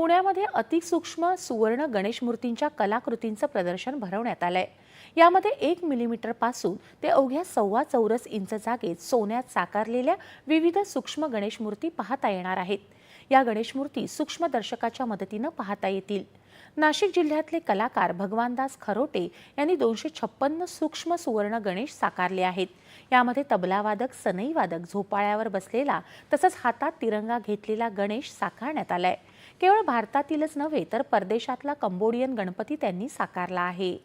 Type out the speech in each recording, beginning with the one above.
पुण्यामध्ये अतिसूक्ष्म सुवर्ण गणेश मूर्तींच्या कलाकृतींचं प्रदर्शन भरवण्यात आलंय. यामध्ये एक मिलीमीटरपासून ते अवघ्या सव्वा चौरस इंच जागेत सोन्यात साकारलेल्या विविध सूक्ष्म गणेश मूर्ती पाहता येणार आहेत. या गणेश मूर्ती सूक्ष्मदर्शकाच्या मदतीनं पाहता येतील. नाशिक जिल्ह्यातले कलाकार भगवानदास खरोटे यांनी दोनशे छप्पन्न सूक्ष्म सुवर्ण गणेश साकारले आहेत. यामध्ये तबलावादक सनईवादक झोपाळ्यावर बसलेला तसंच हातात तिरंगा घेतलेला गणेश साकारण्यात आलाय. केवळ भारतातीलच नव्हे तर परदेशातला कंबोडियन गणपती त्यांनी साकारला आहे.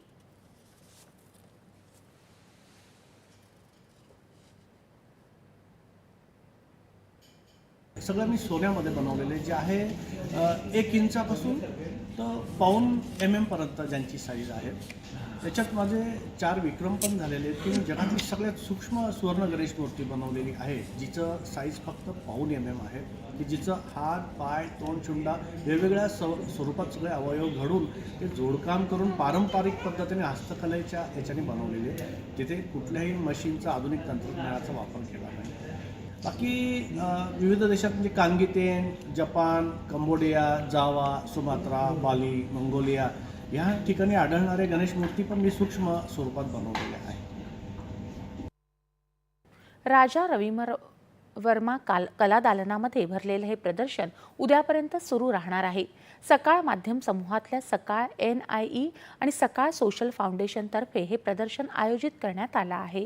सगळं मी सोन्यामध्ये बनवलेले जे आहे एक इंचापासून तर पाऊन एम एमपर्यंत ज्यांची साईज आहे. त्याच्यात माझे चार विक्रम पण झालेले आहेत. की जगातली सगळ्यात सूक्ष्म सुवर्ण गणेश मूर्ती बनवलेली आहे जिचं साईज फक्त पाऊन एम एम आहे. की जिचं हात पाय तोंड चुंडा वेगवेगळ्या स स्वरूपात सगळे अवयव घडून ते जोडकाम करून पारंपरिक पद्धतीने हस्तकलेच्या याच्याने बनवलेले तिथे कुठल्याही मशीनचा आधुनिक तंत्रज्ञानाचा वापर केला नाही. बाकी विविध देशात म्हणजे कांगितेन Japan Cambodia Java Sumatra Bali Mongolia या ठिकाणी आढळणारे गणेश मूर्ती पण मी सूक्ष्म स्वरूपात बनवलेल्या आहे राजा रविमर वर्मा काल कला दालनामध्ये भरलेलं हे प्रदर्शन उद्यापर्यंत सुरू राहणार आहे. सकाळ माध्यम समूहातल्या सकाळ एन आय ई आणि सकाळ सोशल फाउंडेशनतर्फे हे प्रदर्शन आयोजित करण्यात आलं आहे.